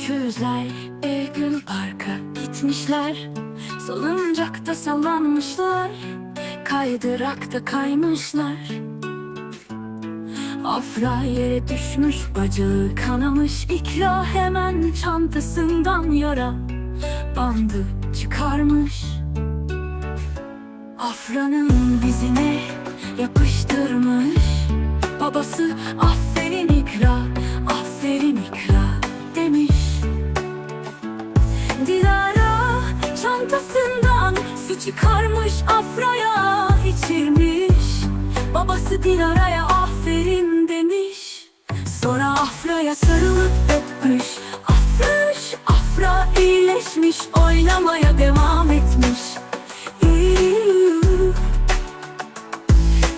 Öküzler bir gün parka gitmişler. Salıncakta sallanmışlar. Kaydırakta kaymışlar. Afra yere düşmüş bacağı kanamış. İkra hemen çantasından yara Bandı çıkarmış. Afra'nın dizine yapıştırmış. Babası aferin ikra, çantasından su çıkarmış Afra'ya içirmiş. Babası Dilara'ya aferin demiş. Sonra Afra'ya sarılıp öpmüş. Afrış, Afra iyileşmiş Oynamaya devam etmiş.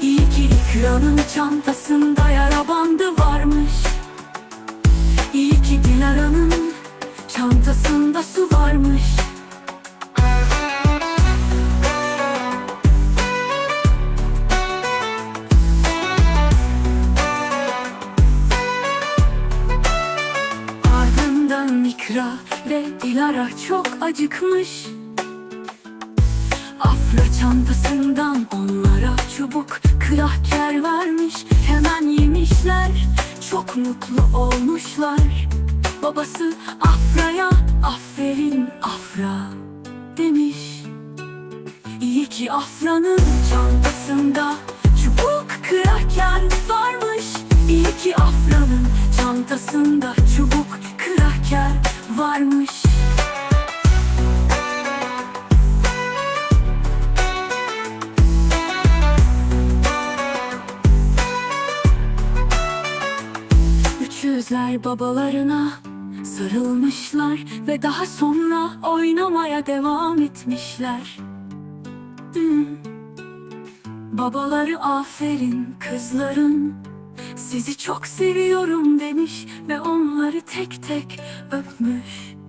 İyi ki İkra'nın çantasında yara bandı varmış. İyi ki Dilara'nın çantasında su varmış İkra ve Dilara çok acıkmış. Afra çantasından onlara çubuk kraker vermiş. Hemen yemişler çok mutlu olmuşlar. Babası Afra'ya aferin Afra demiş. İyi ki Afra'nın çantasında çubuk kraker varmış. İyi ki Afra'nın çantasında varmış Üçüzler babalarına sarılmışlar ve daha sonra oynamaya devam etmişler. Hmm. Babaları aferin kızlarım Sizi çok seviyorum demiş ve onları tek tek öpmüş